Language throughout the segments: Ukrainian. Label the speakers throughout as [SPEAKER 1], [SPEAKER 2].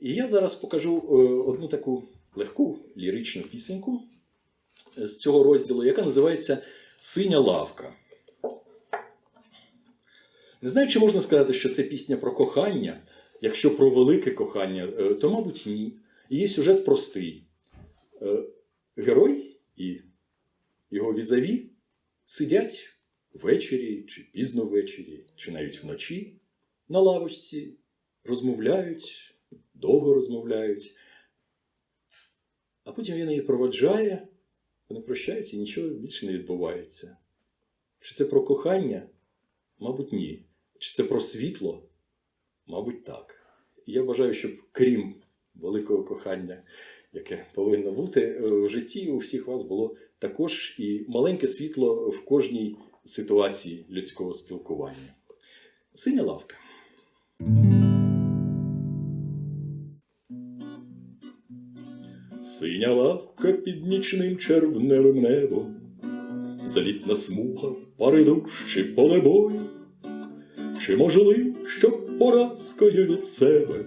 [SPEAKER 1] І я зараз покажу е, одну таку легку ліричну пісеньку з цього розділу, яка називається Синя лавка. Не знаю, чи можна сказати, що це пісня про кохання. Якщо про велике кохання, е, то, мабуть, ні. Її сюжет простий. Е, Герой і його візаві сидять ввечері, чи пізно ввечері, чи навіть вночі на лавочці, розмовляють, довго розмовляють. А потім він її проводжає, вони прощаються і нічого більше не відбувається. Чи це про кохання? Мабуть, ні. Чи це про світло? Мабуть, так. Я бажаю, щоб крім великого кохання, яке повинно бути е, в житті, у всіх вас було також і маленьке світло в кожній ситуації людського спілкування. Синя лавка. Синя лавка під нічним червневим небом, залітна смуга, пари душ чи поле бою. Чи можливо, щоб поразкою від себе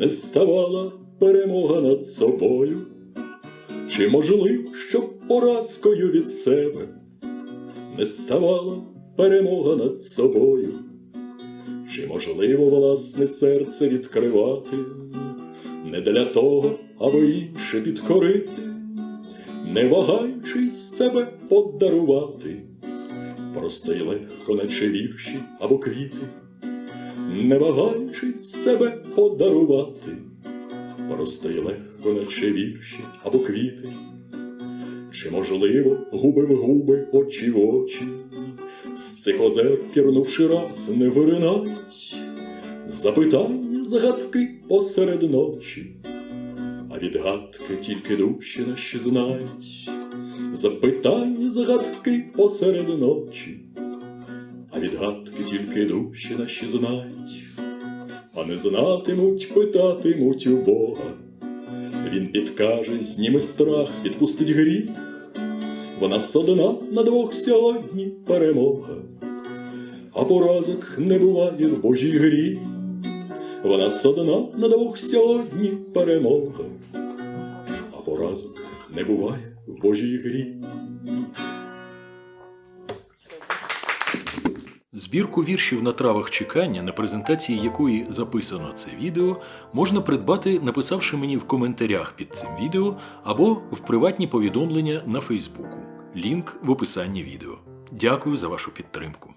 [SPEAKER 1] не ставала перемога над собою? Чи можливо, щоб поразкою від себе не ставала перемога над собою? Чи можливо власне серце відкривати не для того, аби інше підкорити, не вагаючись себе подарувати? Просто й легко, наче вірші або квіти, не вагаючись себе подарувати, просто й легко, наче вірші або квіти, чи можливо губи в губи, очі в очі, з цих озер, пірнувши раз, не виринають запитання, загадки посеред ночі, а відгадки тільки душі наші знають запитання, загадки посеред ночі, а відгадки тільки душі наші знають, а не знатимуть, питатимуть у Бога. Він підкаже, зніме страх, відпустить гріх. Вона одна на двох сьогодні перемога, а поразок не буває в Божій грі. Вона одна на двох сьогодні перемога, а поразок не буває в Божій грі.
[SPEAKER 2] Збірку віршів на травах чекання, на презентації якої записано це відео, можна придбати, написавши мені в коментарях під цим відео або в приватні повідомлення на Фейсбуку. Лінк в описанні відео. Дякую за вашу підтримку.